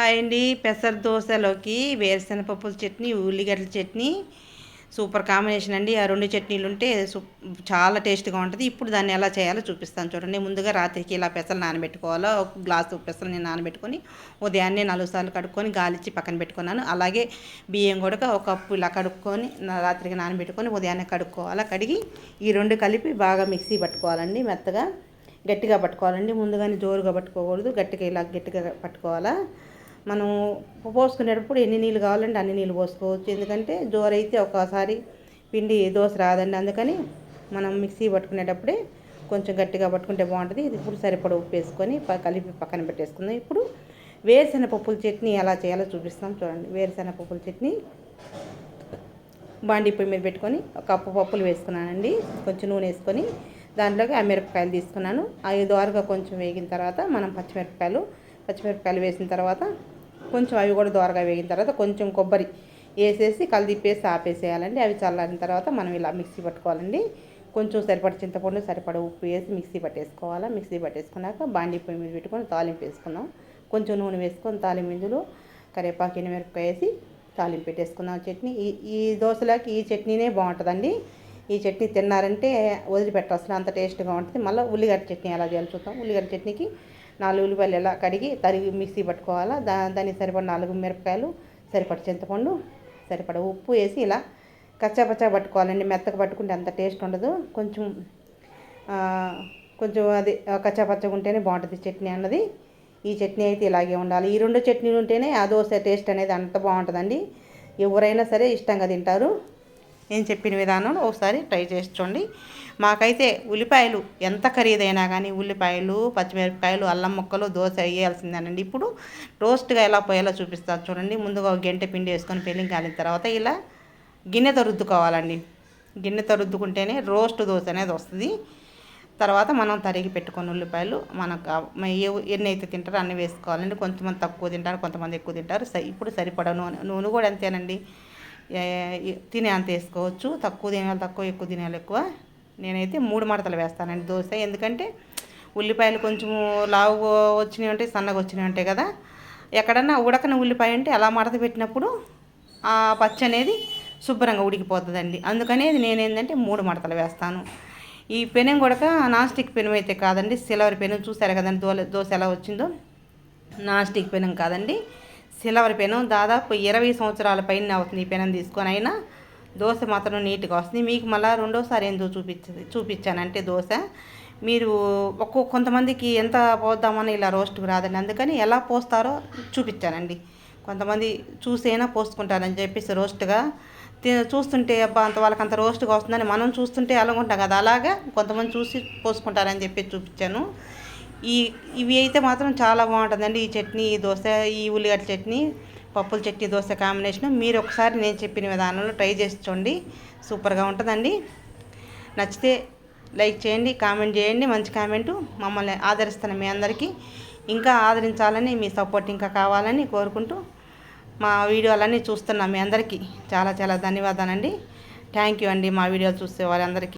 Hi అండి. పెసర దోశలోకి వేరుశనగపప్పుల చట్నీ ఉల్లిగడ్డల చట్నీ. సూపర్ కాంబినేషన్ అండి. ఆ రెండు చట్నీలు ఉంటే చాలా టేస్ట్గా ఉంటుంది. ఇప్పుడు దాన్ని ఎలా చేయాలో చూపిస్తాను చూడండి. ముందుగా రాత్రికి ఇలా పెసలు నానబెట్టుకోవాలో? ఒక గ్లాసు పెసలు నేను నానబెట్టుకొని ఉదయాన్నే నాలుగు సార్లు కడుక్కొని గాలిచ్చి పక్కన పెట్టుకున్నాను. అలాగే బియ్యం కూడా ఒక కప్పు ఇలా కడుక్కొని రాత్రికి నానబెట్టుకొని ఉదయాన్నే కడుక్కోవాలి? కడిగి ఈ రెండు కలిపి బాగా మిక్సీ పట్టుకోవాలండి మెత్తగా. గట్టిగా పట్టుకోవాలండి. ముందుగానే జోరుగా పట్టుకోకూడదు. గట్టిగా ఇలా గట్టిగా పట్టుకోవాలా? మనం పోసుకునేటప్పుడు ఎన్ని నీళ్ళు కావాలంటే అన్ని నీళ్ళు పోసుకోవచ్చు. ఎందుకంటే జోరైతే అయితే ఒకసారి పిండి దోశ రాదండి. అందుకని మనం మిక్సీ పట్టుకునేటప్పుడే కొంచెం గట్టిగా పట్టుకుంటే బాగుంటుంది. ఇది ఇప్పుడు సరిపడ ఉప్పు వేసుకొని కలిపి పక్కన పెట్టేసుకుందాం. ఇప్పుడు వేరుశెనగ పప్పుల చట్నీ ఎలా చేయాలో చూపిస్తాం చూడండి. వేరుశెనగ పప్పుల చట్నీ బాండి పొయ్యి మీద పెట్టుకొని ఒక కప్పు పప్పులు వేసుకున్నానండి. కొంచెం నూనె వేసుకొని దాంట్లోకి ఆ మిరపకాయలు తీసుకున్నాను. అవి ద్వారగా కొంచెం వేగిన తర్వాత మనం పచ్చిమిరపకాయలు పచ్చిమిరపకాయలు వేసిన తర్వాత కొంచెం అవి కూడా దోరగా వేగిన తర్వాత కొంచెం కొబ్బరి వేసేసి కలిదిప్పేసి ఆపేసేయాలండి. అవి చల్లారిన తర్వాత మనం ఇలా మిక్సీ పట్టుకోవాలండి. కొంచెం సరిపడ చింతపండు సరిపడ ఉప్పు వేసి మిక్సీ పట్టేసుకోవాలా? మిక్సీ పట్టేసుకున్నాక బాండీ పొయ్యి మీద పెట్టుకొని తాలింపు వేసుకుందాం. కొంచెం నూనె వేసుకొని తాలింపు ఇందులో కరివేపాకు ఎనిమిరపకాయ వేసి తాలింపు పెట్టేసుకుందాం. చట్నీ ఈ ఈ దోశలకి ఈ చట్నీనే బాగుంటుందండి. ఈ చట్నీ తిన్నారంటే వదిలిపెట్టరు అసలు అంత టేస్ట్గా ఉంటుంది. మళ్ళీ ఉల్లిగడ్డ చట్నీ ఎలా చేయాలి చూద్దాం. ఉల్లిగడ్డ చట్నీకి నాలుగు ఉల్లిపాయలు ఎలా కడిగి తరిగి మిక్సీ పట్టుకోవాలా? దా దానికి సరిపడ నాలుగు మిరపకాయలు సరిపడ చింతపండు సరిపడ ఉప్పు వేసి ఇలా కచ్చాపచ్చా పట్టుకోవాలండి. మెత్తగా పట్టుకుంటే అంత టేస్ట్ ఉండదు. కొంచెం కొంచెం అది కచ్చాపచ్చగా ఉంటేనే బాగుంటుంది చట్నీ అన్నది. ఈ చట్నీ అయితే ఇలాగే ఉండాలి. ఈ రెండు చట్నీలు ఉంటేనే ఆ దోశ టేస్ట్ అనేది అంత బాగుంటుందండి. ఎవరైనా సరే ఇష్టంగా తింటారు. నేను చెప్పిన విధానం ఒకసారి ట్రై చేసి చూడండి. మాకైతే ఉల్లిపాయలు ఎంత ఖరీదైనా కానీ ఉల్లిపాయలు పచ్చిమిరపకాయలు అల్లం ముక్కలు దోశ వేయాల్సిందేనండి. ఇప్పుడు రోస్ట్గా ఎలా పోయేలా చూపిస్తారు చూడండి. ముందుగా ఒక గంటె పిండి వేసుకొని పెళ్ళింగ్ కాలిన తర్వాత ఇలా గిన్నెతో రుద్దుకోవాలండి. గిన్నెతో రుద్దుకుంటేనే రోస్ట్ దోశ అనేది వస్తుంది. తర్వాత మనం తరిగి పెట్టుకొని ఉల్లిపాయలు మనకు ఎన్ని అయితే తింటారో అన్ని వేసుకోవాలండి. కొంతమంది తక్కువ తింటారు కొంతమంది ఎక్కువ తింటారు. ఇప్పుడు సరిపడ నూనె నూనె కూడా అంతేనండి. తినే అంత వేసుకోవచ్చు. తక్కువ తినేవాళ్ళు తక్కువ ఎక్కువ తినేవాళ్ళు ఎక్కువ. నేనైతే మూడు మడతలు వేస్తానండి దోశ. ఎందుకంటే ఉల్లిపాయలు కొంచెము లావు వచ్చినవి ఉంటాయి సన్నగా వచ్చినవి ఉంటాయి కదా. ఎక్కడన్నా ఉడకని ఉల్లిపాయ అంటే అలా మడత పెట్టినప్పుడు ఆ పచ్చి అనేది శుభ్రంగా ఉడికిపోతుందండి. అందుకనేది నేను ఏంటంటే మూడు మడతలు వేస్తాను. ఈ పెనం కూడా నాన్ స్టిక్ పెనం అయితే కాదండి. సిల్వర్ పెనం చూసారు కదండి దో దోశ ఎలా వచ్చిందో? నాన్ స్టిక్ పెనం కాదండి. సిల్వర్ పెనం దాదాపు ఇరవై సంవత్సరాల పైన అవుతుంది ఈ పెనం తీసుకొని. అయినా దోశ మాత్రం నీట్గా వస్తుంది. మీకు మళ్ళీ రెండోసారి ఏందో చూపించ చూపించానంటే దోశ. మీరు ఒక్కో కొంతమందికి ఎంత పోద్దామని ఇలా రోస్ట్కి రాదండి. అందుకని ఎలా పోస్తారో చూపించానండి. కొంతమంది చూసైనా పోసుకుంటారని చెప్పేసి రోస్ట్గా చూస్తుంటే అబ్బా అంత వాళ్ళకి అంత రోస్ట్గా వస్తుందని మనం చూస్తుంటే అలాగుంటాం కదా. అలాగా కొంతమంది చూసి పోసుకుంటారని చెప్పి చూపించాను. ఈ ఇవి అయితే మాత్రం చాలా బాగుంటుందండి. ఈ చట్నీ ఈ దోశ ఈ ఉల్లిగడ్డ చట్నీ పప్పుల చట్నీ దోశ కాంబినేషన్ మీరు ఒకసారి నేను చెప్పిన విధానంలో ట్రై చేసి చూడండి. సూపర్గా ఉంటుందండి. నచ్చితే లైక్ చేయండి కామెంట్ చేయండి. మంచి కామెంటు మమ్మల్ని ఆదరిస్తాను మీ అందరికీ ఇంకా ఆదరించాలని మీ సపోర్ట్ ఇంకా కావాలని కోరుకుంటూ మా వీడియోలన్నీ చూస్తున్నాం మీ అందరికీ చాలా చాలా ధన్యవాదాలండి. థ్యాంక్ యూ అండి మా వీడియోలు చూసే వాళ్ళందరికీ